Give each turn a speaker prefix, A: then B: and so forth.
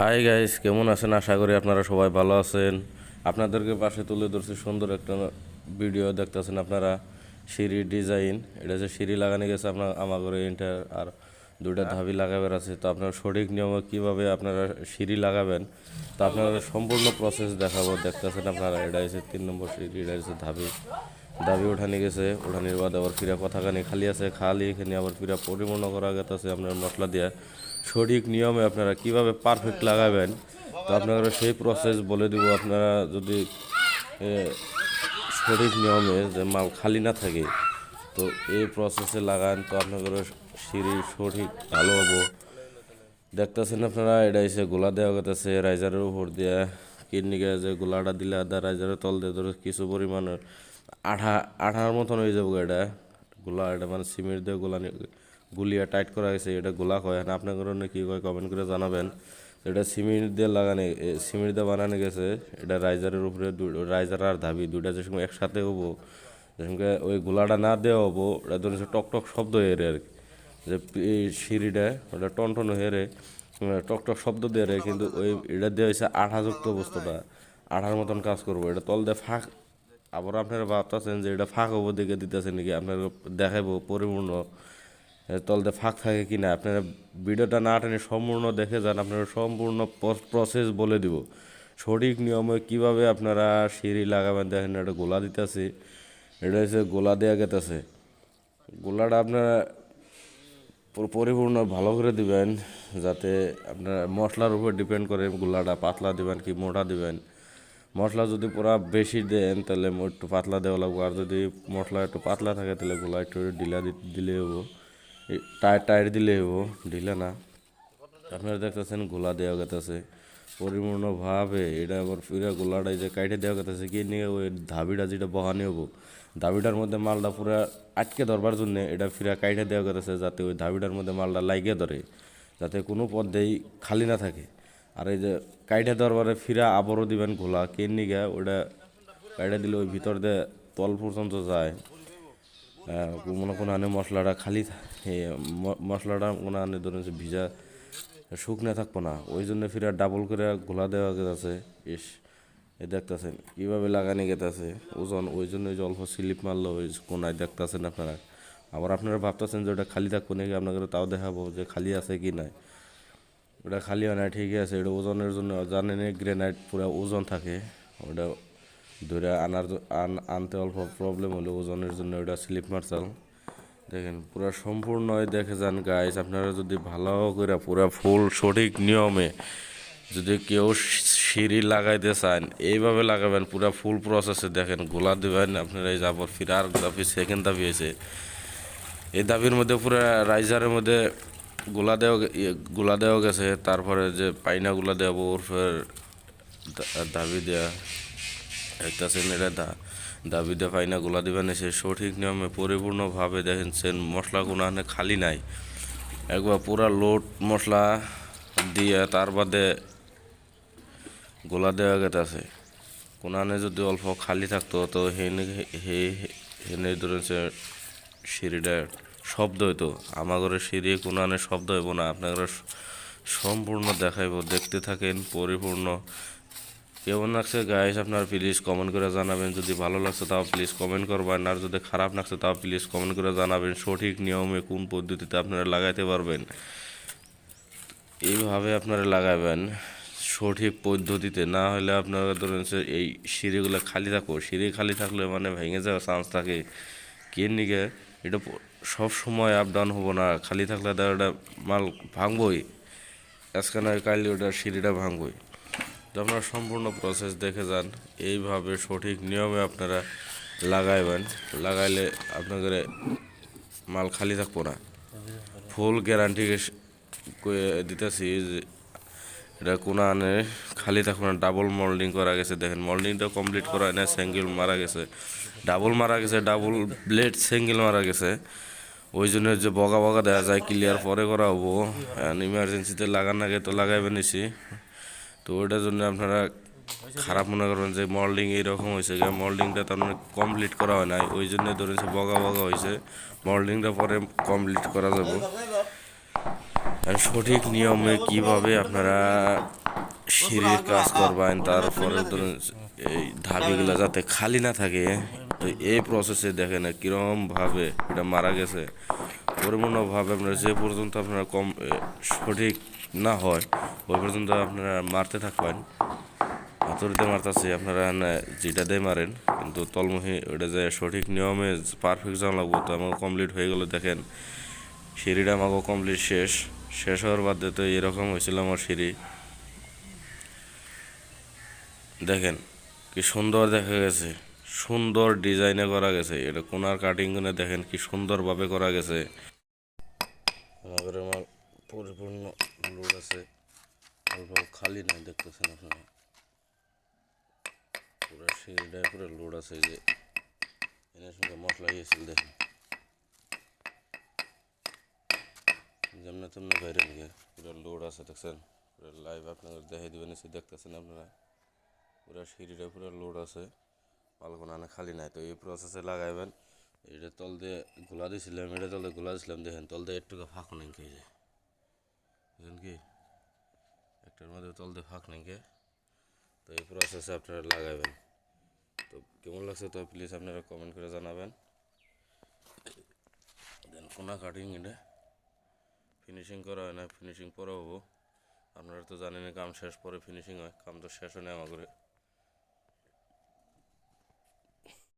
A: Hi guys কেমন আছেন? আশা করি আপনারা সবাই ভালো আছেন। আপনাদেরকে পাশে তুলে ধরছি সুন্দর একটা ভিডিও দেখতেছেন আপনারা? সিঁড়ি ডিজাইন এটা যে সিঁড়ি লাগানো গেছে আপনার আমার ঘরে ইন্টার আর দুইটা ধাবি লাগাবার আছে। তো আপনারা সঠিক নিয়মে কীভাবে আপনারা সিঁড়ি লাগাবেন? তো আপনারা সম্পূর্ণ প্রসেস দেখাবো। দেখতেছেন আপনারা, এটা হচ্ছে তিন নম্বর সিঁড়ি, এটা হচ্ছে ধাবি। দাবি উঠানি গেছে, উঠানির বাদ আবার ফিরা কথাখানি খালি আছে, খালি এখানে আবার ফিরা পরিপূর্ণ করা গেছে আপনার মশলা দিয়ে। সঠিক নিয়মে আপনারা কীভাবে পারফেক্ট লাগাবেন, তো আপনারা সেই প্রসেস বলে দিব, আপনারা যদি সঠিক নিয়মে যে মাল খালি না থাকে, তো এই প্রসেসে লাগান, তো আপনাদের সিঁড়ি সঠিক ভালো হব। দেখতেছেন আপনারা, এটা এসে গোলা দেওয়া গেছে রাইজারের উপর দিয়ে, কিডনিকে যে গোলাটা দিলে আদা রাইজারের তল দিয়ে ধরো, কিছু পরিমাণের আঠা, আঠার মতন হয়ে যাব এটা। গোলা এটা মানে সিমেন্ট দিয়ে গোলা গুলিয়া টাইট করা হয়েছে, এটা গোলা কয় না? আপনার কারণে কি কয় কমেন্ট করে জানাবেন। এটা সিমেন্ট দিয়ে লাগানো সিমেন্ট দিয়ে বানানো গেছে, এটা রাইজারের উপরে রাইজার আর ধাবি, দুইটা যে সময় একসাথে হব, যে ওই গোলাটা না দেওয়া হব এটা ধরুন টক টক শব্দ এর আর কি। যে সিঁড়িটা, ওটা টন টন হয়ে রে টক টক শব্দ দিয়ে রে, কিন্তু ওই, এটা দিয়ে হয়েছে আঠাযুক্ত বস্তুটা আঠার মতন কাজ করব, এটা তল দিয়ে ফাঁক আবার আপনারা ভাবতেছেন যে এটা ফাঁক হব দিকে দিতেছে নাকি? আপনার দেখাবো পরিপূর্ণ তলতে ফাঁক থাকে কি না আপনারা ভিডিওটা না টেনে সম্পূর্ণ দেখে যান, আপনারা সম্পূর্ণ প্রসেস বলে দিব। সঠিক নিয়মে কীভাবে আপনারা সিঁড়ি লাগাবেন দেখেন, এটা গোলা দিতেছে, এটা হচ্ছে গোলা দেওয়া গেতেছে। গোলাটা আপনারা পরিপূর্ণ ভালো করে দিবেন, যাতে আপনার মশলার উপর ডিপেন্ড করে গুলাটা পাতলা দিবেন কি মোটা দিবেন। মশলা যদি পুরা বেশি দেন, তাহলে একটু পাতলা দেওয়া লাগবে। আর যদি মশলা একটু পাতলা থাকে, তাহলে গোলা একটু ঢিলা দিলে হব। টায়ার টায়ার দিলে হব, ঢিলা না। আপনারা দেখতেছেন গোলা দেওয়া গেতেছে। পরিপূর্ণভাবে এটা আবার ফিরে গোলাটা যে কাইটে দেওয়া গেতেছে, কি নিয়ে ওই ধাবিটা যেটা বহানি হব। ধাবিটার মধ্যে মালটা পুরো আটকে ধরবার জন্য এটা ফিরা কাইটে দেওয়া গেতেছে, যাতে ওই ধাবিটার মধ্যে মালটা লাগিয়ে ধরে। যাতে কোনো পথেই খালি না থাকে। আর এই যে কাইটে দরবারে ফিরা আবারও দিবেন গোলা কে নিগে? ওটা কাইটে দিলে ওই ভিতর দিয়ে তল পর্যন্ত যায়। আহ, কোনো আনে মশলাটা খালি মশলাটা কোনো আনে ধরুন ভিজা শুকনো থাকব না। ওই জন্য ফিরে ডাবল করে গোলা দেওয়া গেছে ইস এই দেখতেছেন কীভাবে লাগানি গেতেছে। ওজন ওই জন্য ওই অল্প স্লিপ মারলো ওই কোনায় দেখতেছেন আপনারা। আবার আপনারা ভাবতেছেন যে ওটা খালি থাকব নাকি? আপনাকে তাও দেখাবো যে খালি আছে কি নাই। ওটা খালি হয় না, ঠিকই আছে। এটা ওজনের জন্য জানেন গ্রেনাইট পুরো ওজন থাকে। ওটা ধরে আনার আন- আনতে অল্প প্রবলেম হলে ওজনের জন্য ওটা স্লিপ মারচাল দেখেন, পুরো সম্পূর্ণ দেখে যান গাইস আপনারা যদি ভালো করে পুরো ফুল সঠিক নিয়মে যদি কেউ সিঁড়ি লাগাইতে চান, এইভাবে লাগাবেন, পুরো ফুল প্রসেসে দেখেন, গোলা দিবেন। আপনারা এই যাবর ফিরার দাবি সেকেন্ড দাবি হয়েছে। এই দাবির মধ্যে পুরো রাইজারের মধ্যে গোলা দেওয়া ইয়ে, গোলা দেওয়া গেছে তারপরে যে পাইনা গোলা দেওয়া ওরফের দাবি দেওয়া একটা দা দাবি দিয়ে পাইনা গোলা দিবেন সে সঠিক নিয়মে পরিপূর্ণভাবে দেখেন সেন মশলা আনে খালি নাই। একবার পুরা লোড মশলা দিয়ে তার বাদে গোলা দেওয়া গেছে কোনানে যদি অল্প খালি থাকতো তো হেনে হেনে ধরেন সে সিঁড়িটা শব্দ হইতো। আমার ঘরে সিঁড়ি কোনানে শব্দ হইব না। আপনারা সম্পূর্ণ দেখাইব, দেখতে থাকেন, পরিপূর্ণ। কেমন লাগছে গাইস আপনার প্লিজ কমেন্ট করে জানাবেন। যদি ভালো লাগছে তাও প্লিজ কমেন্ট করবেন। আর যদি খারাপ লাগছে তাও প্লিজ কমেন্ট করে জানাবেন। সঠিক নিয়মে কোন পদ্ধতিতে আপনারা লাগাইতে পারবেন। এইভাবে আপনারা লাগাবেন সঠিক পদ্ধতিতে। না হলে আপনারা ধরেন এই সিঁড়িগুলো খালি থাকো সিঁড়ি খালি থাকলে মানে ভেঙে যাওয়ার চান্স থাকে। কে নিকে এটা সব সময় আপ ডাউন হব না, খালি থাকলে ওটা মাল ভাঙবই আজকে নয় কালি ওটা সিঁড়িটা ভাঙবই। তো আপনারা সম্পূর্ণ প্রসেস দেখে যান, এইভাবে সঠিক নিয়মে আপনারা লাগাইবেন, লাগাইলে আপনাদের মাল খালি থাকব না। ফুল গ্যারান্টি দিতেছি যে এটা কোনো আনে, খালি থাকব না ডাবল মোল্ডিং করা গেছে। দেখেন মোল্ডিংটা কমপ্লিট করা না সিঙ্গেল মারা গেছে। ডাবল মারা গেছে ডাবল ব্লেড সিঙ্গেল মারা গেছে। ওই জন্য যে বগা বগা দেওয়া যায় ক্লিয়ার পরে করা হব। ইমার্জেন্সিতে লাগান আগে তো লাগাইবে নিছি। তো ওইটার জন্য আপনারা খারাপ মনে করবেন যে মল্ডিং এইরকম হয়েছে যে মল্ডিংটা তার মানে কমপ্লিট করা হয় নাই। ওই জন্য ধরেন বগা বগা হয়েছে মল্ডিংটা পরে কমপ্লিট করা যাবে। সঠিক নিয়মে কীভাবে আপনারা সিঁড়ির কাজ করবেন, তারপরে ধরুন এই ধাবিগুলো যাতে খালি না থাকে তো এই প্রসেসে দেখেন কিরম ভাবে এটা মারা গেছে। পরিপূর্ণভাবে আপনারা যে পর্যন্ত আপনারা কম সঠিক না হয়, ওই পর্যন্ত আপনারা মারতে থাকবেন। হাতুড়িতে মারতেছি, আপনারা যেটা দিয়ে মারেন, কিন্তু তলমুহি ওটা যে সঠিক নিয়মে পারফেক্ট জানা লাগবো, তো আমাকে কমপ্লিট হয়ে গেলো, দেখেন। সিঁড়িটা আমাকে কমপ্লিট শেষ। শেষ হওয়ার বাদে তো এরকম হয়েছিল আমার সিঁড়ি। দেখেন, কি সুন্দর দেখা গেছে। সুন্দর ডিজাইনে করা গেছে। এটা কোনার কাটিং করে দেখেন কি সুন্দরভাবে করা গেছে। আমাদের আমার পরিপূর্ণ লোড আছে। খালি নাই দেখতেছেন আপনারা। পুরো সিঁড়িটা পুরো লোড আছে যে। এনার সঙ্গে মশলা গিয়েছিল দেখেন। যেমন তেমনি বাইরে নিয়ে পুরো লোড আছে দেখছেন। পুরো লাইভ আপনাদের দেখাই দিবেন এসে দেখতেছেন আপনারা। পুরো সিঁড়িটা পুরো লোড আছে। পালকোনা খালি নাই। তো এই প্রসেসে লাগাইবেন এটা তল দিয়ে গোলা দিয়েছিলাম এটা তল দিয়ে গোলা দিয়েছিলাম দেখেন তল দিয়ে একটু ফাঁক নেই কে যে। বুঝলেন কি? একটার মধ্যে তল দিয়ে ফাঁক নেই তো এই প্রসেসে আপনারা লাগাবেন তো কেমন লাগছে তো প্লিজ আপনারা কমেন্ট করে জানাবেন। দেন কোনা কাটিং এটা। ফিনিশিং করা হয় না ফিনিশিং পরে হব। আপনারা তো জানেন কাম শেষ, পরে ফিনিশিং হয়। কাম তো শেষ হয় না আমার করে